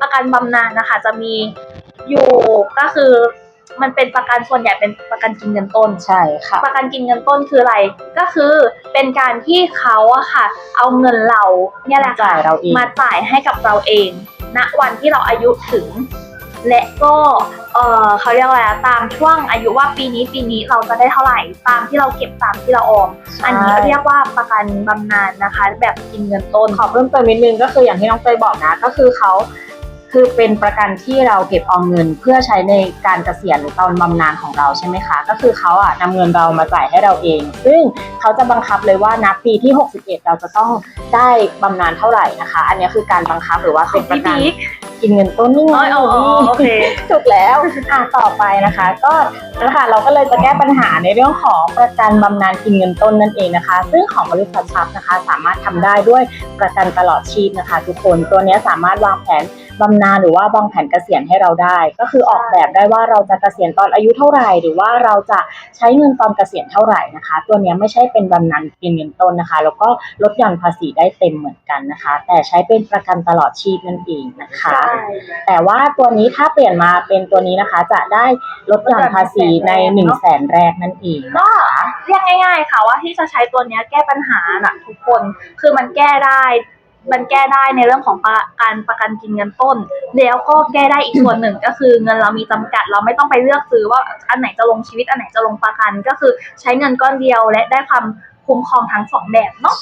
ประกันบำนาญนะคะ จะมีอยู่ก็คือมันเป็นประกันส่วนใหญ่เป็นประกันกินเงินต้น ใช่ค่ะ ประกันกินเงินต้นคืออะไร ก็คือเป็นการที่เขาอะค่ะ เอาเงินเราเนี่ยแหละค่ะจ่ายเราเอง มาจ่ายให้กับเราเองณวันที่เราอายุถึง และก็เออเขาเรียกว่าอะไรอะตามช่วงอายุว่าปีนี้ปีนี้เราจะได้เท่าไหร่ตามที่เราเก็บตามที่เราออม อันนี้เรียกว่าประกันบำนาญนะคะ แบบกินเงินต้น ขอเพิ่มเติมนิดนึงก็คืออย่างที่น้องเตยบอกนะ ก็คือเขา คือเป็นประกันที่เราเก็บออมเงินเพื่อใช้ในการเกษียณหรือตอนบำนาญของเราใช่ไหมคะ ก็คือเขาอะนำเงินเรามาจ่ายให้เราเอง ซึ่งเขาจะบังคับเลยว่านับปีที่ 61 เราจะต้องได้บำนาญเท่าไหร่นะคะ อันนี้คือการบังคับหรือว่าเป็นประกัน กกินเงินต้นนี่ไงอ๋ออ๋ออ๋อโอเค ถูกแล้วอะต่อไปนะคะ ก็นะคะเราก็เลยจะแก้ปัญหาในเรื่องของประกันบำนาญกินเงินต้นนั่นเองนะคะ ซึ่งของบริษัทชับนะคะ สามารถทำได้ด้วยประกันตลอดชีพนะคะ ทุกคนตัวเนี้ยสามารถวางแผนบำนาญหรือว่าวางแผนเกษียณให้เราได้ ก็คือออกแบบได้ว่าเราจะเกษียณตอนอายุเท่าไหร่ หรือว่าเราจะใช้เงินตอนเกษียณเท่าไหร่นะคะ ตัวเนี้ยไม่ใช่เป็นบำนาญกินเงินต้นนะคะ แล้วก็ลดหย่อนภาษีได้เต็มเหมือนกันนะคะ แต่ใช้เป็นประกันตลอดชีพนั่นเองนะคะแต่ว่าตัวนี้ถ้าเปลี่ยนมาเป็นตัวนี้นะคะ จะได้ลดหย่อนภาษีใน1นึ่งแสนแรกนั่นเองก็เรียกง่ายๆค่ะว่าที่จะใช้ตัวเนี้ยแก้ปัญหาน่ะทุกคน คือมันแก้ได้มันแก้ได้ในเรื่องของประการประกันกินเงินต้น แล้วก็แก้ได้อีกส่วนหนึ่งก็คือเงินเรามีจำกัด เราไม่ต้องไปเลือกซื้อว่าอันไหนจะลงชีวิตอันไหนจะลงประกัน ก็คือใช้เงินก้อนเดียวและได้ความคุ้มครองทั้งสองแบบเนาะ